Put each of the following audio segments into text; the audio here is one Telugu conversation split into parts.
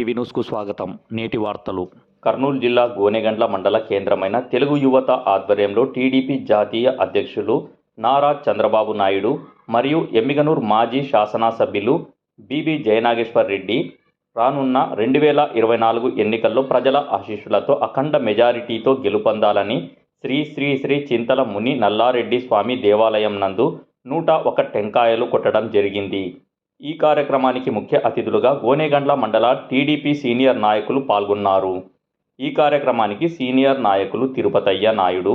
ఈటీవీ న్యూస్కు స్వాగతం. నేటి వార్తలు. కర్నూలు జిల్లా గోనెగండ్ల మండల కేంద్రమైన తెలుగు యువత ఆధ్వర్యంలో టీడీపీ జాతీయ అధ్యక్షులు నారా చంద్రబాబు నాయుడు మరియు ఎమ్మిగనూర్ మాజీ శాసనసభ్యులు బీబీ జయనాగేశ్వర్ రెడ్డి రానున్న రెండు వేల ఇరవై నాలుగు ఎన్నికల్లో ప్రజల ఆశీస్సులతో అఖండ మెజారిటీతో గెలుపొందాలని శ్రీ శ్రీ శ్రీ చింతల ముని నల్లారెడ్డి స్వామి దేవాలయం నందు నూట ఒక టెంకాయలు కొట్టడం జరిగింది. ఈ కార్యక్రమానికి ముఖ్య అతిథులుగా గోనేగండ్ల మండల టీడీపీ సీనియర్ నాయకులు పాల్గొన్నారు. ఈ కార్యక్రమానికి సీనియర్ నాయకులు తిరుపతయ్య నాయుడు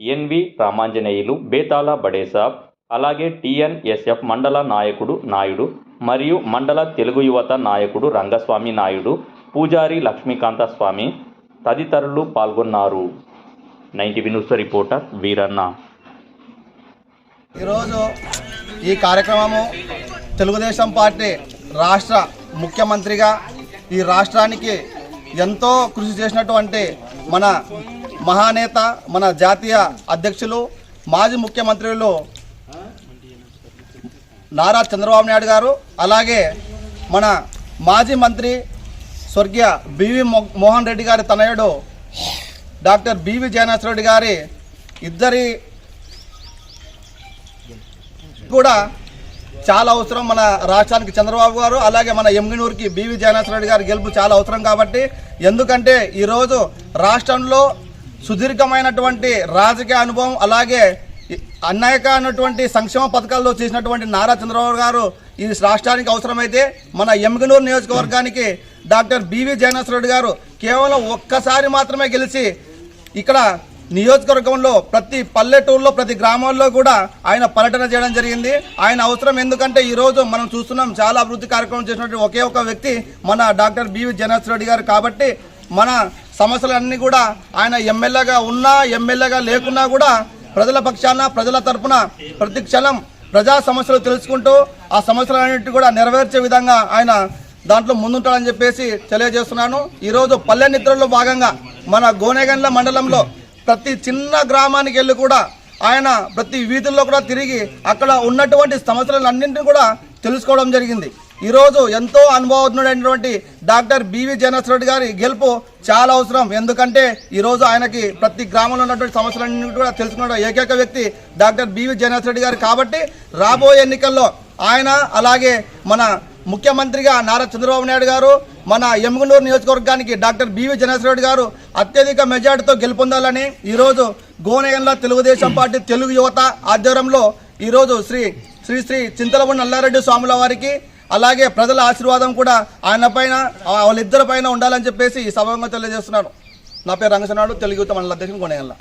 ఎన్వి రామాంజనేయులు బేతాల బడేసాబ్ అలాగే టిఎన్ఎస్ఎఫ్ మండల నాయకుడు నాయుడు మరియు మండల తెలుగు యువత నాయకుడు రంగస్వామి నాయుడు పూజారి లక్ష్మీకాంత స్వామి తదితరులు పాల్గొన్నారు. Ninety news reporter Veeranna. ఈరోజు ఈ కార్యక్రమము తెలుగుదేశం పార్టీ రాష్ట్ర ముఖ్యమంత్రిగా ఈ రాష్ట్రానికి ఎంతో కృషి చేసినటువంటి మన మహానేత మన జాతీయ అధ్యక్షులు మాజీ ముఖ్యమంత్రులు నారా చంద్రబాబు నాయుడు గారు అలాగే మన మాజీ మంత్రి స్వర్గీయ బివి మోహన్ రెడ్డి గారి తనయుడు డాక్టర్ బివి జయనాథ్ రెడ్డి గారి ఇద్దరి కూడా చాలా అవసరం మన రాష్ట్రానికి చంద్రబాబు గారు అలాగే మన ఎమ్మినూరుకి బీవీ జగన్నాథ్ రెడ్డి గారి గెలుపు చాలా అవసరం కాబట్టి ఎందుకంటే ఈరోజు రాష్ట్రంలో సుదీర్ఘమైనటువంటి రాజకీయ అనుభవం అలాగే అన్నాయక అన్నటువంటి సంక్షేమ పథకాల్లో చేసినటువంటి నారా చంద్రబాబు గారు ఈ రాష్ట్రానికి అవసరమైతే మన ఎమ్మిగనూరు నియోజకవర్గానికి డాక్టర్ బీవీ జగన్నాథ్ రెడ్డి గారు కేవలం ఒక్కసారి మాత్రమే గెలిచి ఇక్కడ నియోజకవర్గంలో ప్రతి పల్లెటూరులో ప్రతి గ్రామాల్లో కూడా ఆయన పర్యటన చేయడం జరిగింది. ఆయన అవసరం ఎందుకంటే ఈరోజు మనం చూస్తున్నాం చాలా అభివృద్ధి కార్యక్రమం చేసినటువంటి ఒకే ఒక వ్యక్తి మన డాక్టర్ బివి జగన్నాథ్ రెడ్డి గారు కాబట్టి మన సమస్యలన్నీ కూడా ఆయన ఎమ్మెల్యేగా ఉన్నా ఎమ్మెల్యేగా లేకున్నా కూడా ప్రజల పక్షాన ప్రజల తరపున ప్రతి క్షణం ప్రజా సమస్యలు తెలుసుకుంటూ ఆ సమస్యలన్నింటినీ కూడా నెరవేర్చే విధంగా ఆయన దాంట్లో ముందుంటాడని చెప్పేసి తెలియజేస్తున్నాను. ఈరోజు పల్లె నిద్రలో భాగంగా మన గోనేగండ్ల మండలంలో ప్రతి చిన్న గ్రామానికి వెళ్ళి కూడా ఆయన ప్రతి వీధుల్లో కూడా తిరిగి అక్కడ ఉన్నటువంటి సమస్యలన్నింటినీ కూడా తెలుసుకోవడం జరిగింది. ఈరోజు ఎంతో అనుభవజ్ఞుడైనటువంటి డాక్టర్ బివి జగన్నాథ్ గారి గెలుపు చాలా అవసరం. ఎందుకంటే ఈరోజు ఆయనకి ప్రతి గ్రామంలో ఉన్నటువంటి సమస్యలన్నింటినీ కూడా తెలుసుకున్న ఏకైక వ్యక్తి డాక్టర్ బివి జగన్నాథ్ రెడ్డి గారు. కాబట్టి రాబోయే ఎన్నికల్లో ఆయన అలాగే మన ముఖ్యమంత్రిగా నారా చంద్రబాబు నాయుడు గారు మన ఎమ్మిగనూరు నియోజకవర్గానికి డాక్టర్ బివి జగన్రెడ్డి గారు అత్యధిక మెజార్టీతో గెలుపొందాలని ఈరోజు గోనెగంలో తెలుగుదేశం పార్టీ తెలుగు యువత ఆధ్వర్యంలో ఈరోజు శ్రీ శ్రీ శ్రీ చింతలపూడి నల్లారెడ్డి స్వాముల వారికి అలాగే ప్రజల ఆశీర్వాదం కూడా ఆయన పైన వాళ్ళిద్దరి పైన ఉండాలని చెప్పేసి ఈ సభంగా తెలియజేస్తున్నాను. నా పేరు రంగసనాడు తెలుగు యువత మండల అధ్యక్షుడు గోనెగంల